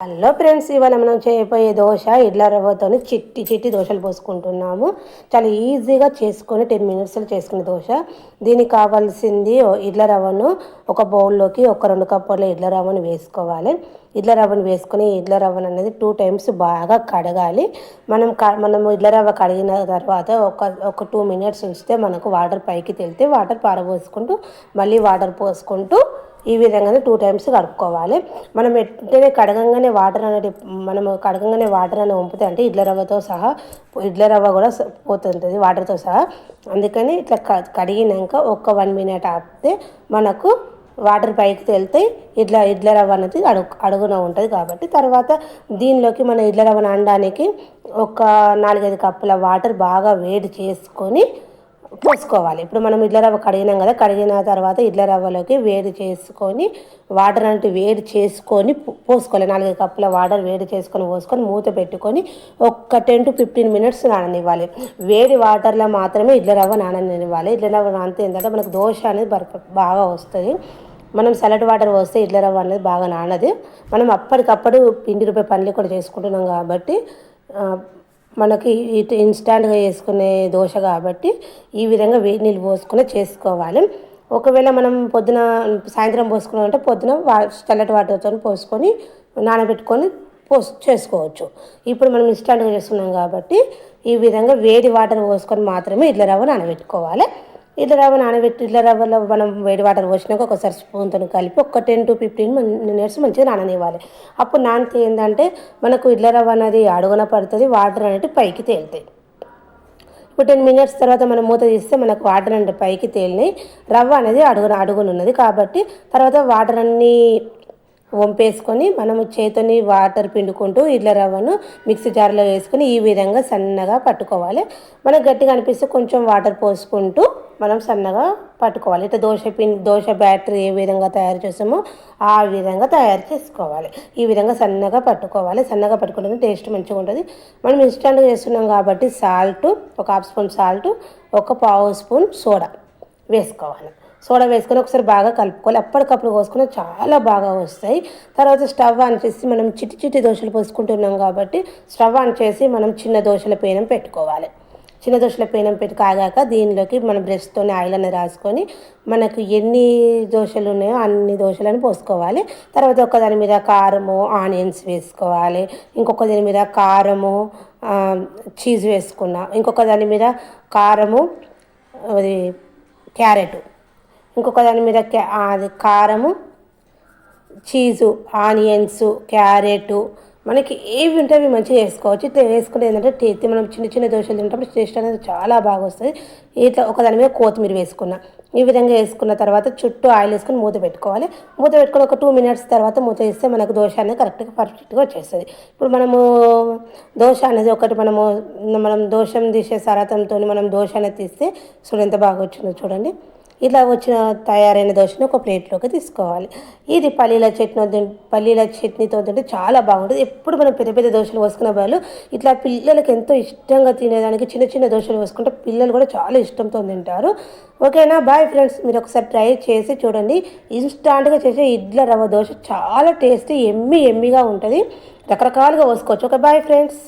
Hello friends ఇవాళ మనం చేయబోయే దోశ ఇడ్ల రవ్వతో చిట్టి చిట్టి దోశలు పోసుకుంటున్నాము. చాలా ఈజీగా చేసుకొని టెన్ మినిట్స్లో చేసుకునే దోశ. దీనికి కావాల్సింది ఇడ్ల రవ్వను ఒక బౌల్లోకి ఒక రెండు కప్పుల ఇడ్ల రవ్వను వేసుకోవాలి. ఇడ్ల రవ్వను వేసుకుని ఇడ్ల రవ్వను అనేది టూ టైమ్స్ బాగా కడగాలి. మనం క మనం ఇడ్ల రవ్వ కడిగిన తర్వాత ఒక ఒక టూ మినిట్స్ ఉంచితే మనకు వాటర్ పైకి తెలితే వాటర్ పారబోసుకుంటూ మళ్ళీ వాటర్ పోసుకుంటూ ఈ విధంగానే టూ టైమ్స్ కడుక్కోవాలి. మనం వెంటనే కడగంగానే వాటర్ అనేది మనం కడగంగానే వాటర్ అనేది వంపితే అంటే ఇడ్ల రవ్వతో సహా ఇడ్ల రవ్వ కూడా పోతుంటుంది వాటర్తో సహా. అందుకని ఇట్లా కడిగినాక ఒక్క వన్ మినిట్ ఆపితే మనకు వాటర్ పైకి తేలితే ఇడ్ల ఇడ్ల రవ్వ అనేది అడుగు అడుగున ఉంటుంది కాబట్టి. తర్వాత దీనిలోకి మన ఇడ్ల రవ్వ అనడానికి ఒక నాలుగైదు కప్పుల వాటర్ బాగా వేడి చేసుకొని పోసుకోవాలి. ఇప్పుడు మనం ఇడ్ల రవ్వ కడిగినాం కదా కడిగిన తర్వాత ఇడ్ల రవ్వలోకి వేడి చేసుకొని వాటర్ అంటే వేడి చేసుకొని పోసుకోవాలి. నాలుగు కప్పుల వాటర్ వేడి చేసుకొని పోసుకొని మూత పెట్టుకొని ఒక టెన్ టు ఫిఫ్టీన్ మినిట్స్ నాననివ్వాలి. వేడి వాటర్లో మాత్రమే ఇడ్ల రవ్వ నాననివ్వాలి. ఇడ్ల రవ్వ నానితే ఏంటంటే మనకు దోశ అనేది బాగా వస్తుంది. మనం సలడ్ వాటర్ పోస్తే ఇడ్ల రవ్వ అనేది బాగా నానది. మనం అప్పటికప్పుడు పిండి రూపాయి పనులు కూడా చేసుకుంటున్నాం కాబట్టి మనకి ఇటు ఇన్స్టాంట్గా చేసుకునే దోశ కాబట్టి ఈ విధంగా వేడి నీళ్ళు పోసుకుని చేసుకోవాలి. ఒకవేళ మనం పొద్దున సాయంత్రం పోసుకున్నామంటే పొద్దున వా చల్లటి వాటర్తో పోసుకొని నానబెట్టుకొని పోస్ చేసుకోవచ్చు. ఇప్పుడు మనం ఇన్స్టాంట్గా చేస్తున్నాం కాబట్టి ఈ విధంగా వేడి వాటర్ పోసుకొని మాత్రమే ఇడ్ల రవ్వ నానబెట్టుకోవాలి. ఇడ్ల రవ్వ నానబెట్టి ఇడ్ల రవ్వలో మనం వేడి వాటర్ పోసినాక ఒకసారి స్పూన్తో కలిపి ఒక టెన్ టు ఫిఫ్టీన్ మినిట్స్ మంచిగా నాననివ్వాలి. అప్పుడు నానితే ఏంటంటే మనకు ఇడ్ల రవ్వ అనేది అడుగున పడుతుంది వాటర్ అనేది పైకి తేలుతాయి. ఇప్పుడు టెన్ మినిట్స్ తర్వాత మనం మూత తీస్తే మనకు వాటర్ అంటే పైకి తేలినాయి. రవ్వ అనేది అడుగున అడుగునున్నది కాబట్టి తర్వాత వాటర్ అన్నీ వంపేసుకొని మనము చేతిని వాటర్ పిండుకుంటూ ఇడ్ల రవ్వను మిక్సీ జార్లో వేసుకొని ఈ విధంగా సన్నగా పట్టుకోవాలి. మనకు గట్టిగా అనిపిస్తే కొంచెం వాటర్ పోసుకుంటూ మనం సన్నగా పట్టుకోవాలి. ఇట్లా దోశ పిండి దోశ బ్యాటరీ ఏ విధంగా తయారు చేస్తామో ఆ విధంగా తయారు చేసుకోవాలి. ఈ విధంగా సన్నగా పట్టుకోవాలి. సన్నగా పట్టుకుంటే టేస్ట్ మంచిగా ఉంటుంది. మనం ఇన్స్టెంట్గా చేస్తున్నాం కాబట్టి సాల్ట్ ఒక హాఫ్ స్పూన్ సాల్ట్ ఒక పావు స్పూన్ సోడా వేసుకోవాలి. సోడా వేసుకొని ఒకసారి బాగా కలుపుకోవాలి. అప్పటికప్పుడు పోసుకుని చాలా బాగా వస్తాయి. తర్వాత స్టవ్ ఆన్ చేసి మనం చిట్టి చిట్టి దోశలు పోసుకుంటున్నాం కాబట్టి స్టవ్ ఆన్ చేసి మనం చిన్న దోశల పేనం పెట్టుకోవాలి. చిన్న దోశల పేనం పెట్టి కాగాక దీనిలోకి మనం బ్రష్తో ఆయిల్ అనేది రాసుకొని మనకు ఎన్ని దోశలు ఉన్నాయో అన్ని దోశలను పోసుకోవాలి. తర్వాత ఒక దాని మీద కారము ఆనియన్స్ వేసుకోవాలి. ఇంకొక దాని మీద కారము చీజ్ వేసుకున్నా. ఇంకొక దాని మీద కారము అది క్యారెట్. ఇంకొక దాని మీద అది కారము చీజు ఆనియన్స్ క్యారెట్ మనకి ఏవి ఉంటే అవి మంచిగా వేసుకోవచ్చు. ఇట్లా వేసుకుంటే ఏంటంటే టేస్ట్ మనం చిన్న చిన్న దోశలు తింటప్పుడు టేస్ట్ అనేది చాలా బాగా వస్తుంది. ఇట్లా ఒక దాని మీద కొత్తిమీర వేసుకున్నా. ఈ విధంగా వేసుకున్న తర్వాత చుట్టూ ఆయిల్ వేసుకొని మూత పెట్టుకోవాలి. మూత పెట్టుకుని ఒక టూ మినిట్స్ తర్వాత మూత వేస్తే మనకు దోశ అనేది కరెక్ట్గా పర్ఫెక్ట్గా వచ్చేస్తుంది. ఇప్పుడు మనము దోశ అనేది ఒకటి మనము మనం దోశం తీసే సరతంతో మనం దోశ అనేది తీస్తే చూడంత ఎంత బాగా వచ్చిందో చూడండి. ఇలా వచ్చిన తయారైన దోశను ఒక ప్లేట్లోకి తీసుకోవాలి. ఇది పల్లీల చట్నీ పల్లీల చట్నీతో తింటే చాలా బాగుంటుంది. ఎప్పుడు మనం పెద్ద పెద్ద దోశలు పోసుకునే వాళ్ళు ఇట్లా పిల్లలకి ఎంతో ఇష్టంగా తినేదానికి చిన్న చిన్న దోశలు వేసుకుంటే పిల్లలు కూడా చాలా ఇష్టంతో తింటారు. ఓకేనా? బాయ్ ఫ్రెండ్స్ మీరు ఒకసారి ట్రై చేసి చూడండి. ఇన్స్టాంట్గా చేసే ఇడ్ల రవ్వ దోశ చాలా టేస్టీ ఎమ్మి ఎమ్మిగా ఉంటుంది. రకరకాలుగా పోసుకోవచ్చు ఓకే బాయ్ ఫ్రెండ్స్.